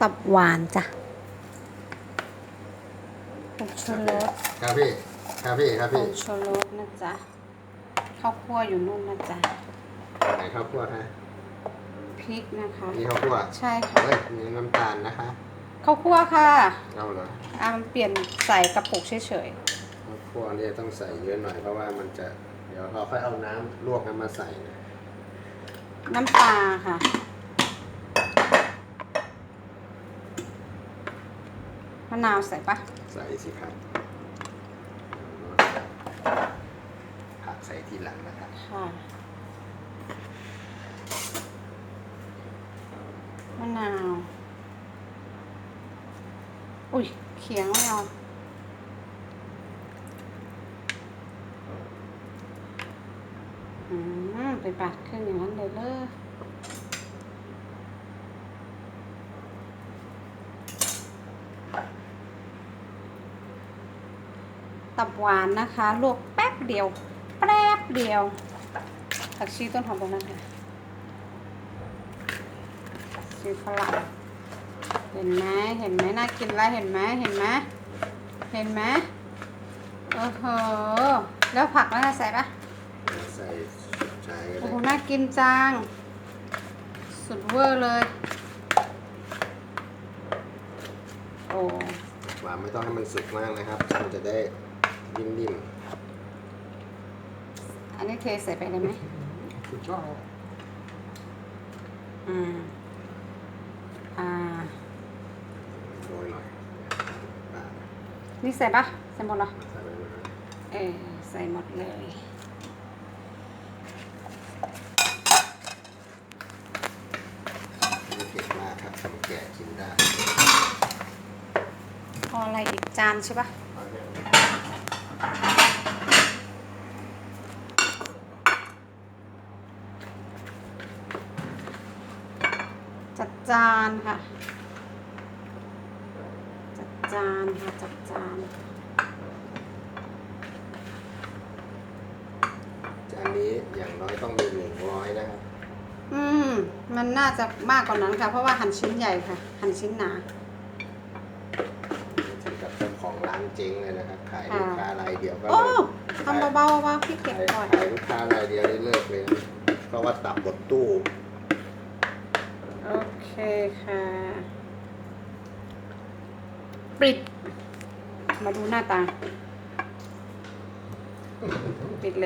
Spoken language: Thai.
ตับหวานจ้ะผงชูรสครับพี่ครับพี่ครับผพี่งชูรสนะจ๊ะข้าวคั่วอยู่นู่นนะจ๊ะไหนข้าวคั่วฮะพริกนะคะ นี่ข้าวคั่วใช่ค่ะเฮ้ยมีน้ำตาลนะคะข้าวคั่วค่ะเอาเหรออะมันเปลี่ยนใส่กระปุกเฉยข้าวคั่วเนี่ยต้องใส่เยอะหน่อยเพราะว่ามันจะเดี๋ยวเราค่อยเอาน้ำลวกน้ำมาใส่นะๆน้ำปลาค่ะ มะนาวใส่ปะใส่สิครับผักใส่ทีหลังนะครับ ค่ะมะนาว อุ้ยเขียงไม่เอาอืมไปปาดเครื่องอย่างนั้นเลยเลย ตับหวานนะคะลวกแป๊บเดียว แป๊บเดียวผักชีต้นหอมตรงนั้นค่ะชีฝรั่งเห็นไหมเห็นไหมน่ากินแล้วเห็นไหมเห็นไหมเห็นไหมโอ้โหแล้วผักแล้วใส่ปะใส่ใส่ก็โอ้ได้โหน่ากินจัง สุดเวอร์เลย โอ้ หวานไม่ต้องให้มันสุกมากนะครับ มันจะได้ นิ่มอันนี้เทใส่ไปได้ไหมๆสุดยอดอ่า อ่าโรยหน่อยอ่านี่ใส่ปะใส่หมดเหรอใส่ไปเลยนะเออใส่หมดเลย ไม่เผ็ดมากครับคนแก่กินได้ พออะไรอีกจานใช่ปะเอาเนี่ย จัดจานค่ะ จัดจานค่ะ จัดจานจานนี้อย่างน้อยต้องมีหนึ่งร้อยนะครับ อืม มันน่าจะมากกว่านั้นค่ะ เพราะว่าหั่นชิ้นใหญ่ค่ะ หั่นชิ้นหนา ถึงกับเจ้าของร้าน เจ๊งเลยนะครับขายลูกค้ารายเดียวก็โอ้เลิกทำเบาๆเบาๆพี่เก็บขายก่อน ขายลูกค้ารายเดียวได้เลิกเลยนะเพราะว่าตับหมดตู้โอเคค่ะ ปิด มาดูหน้าตา ปิดเลย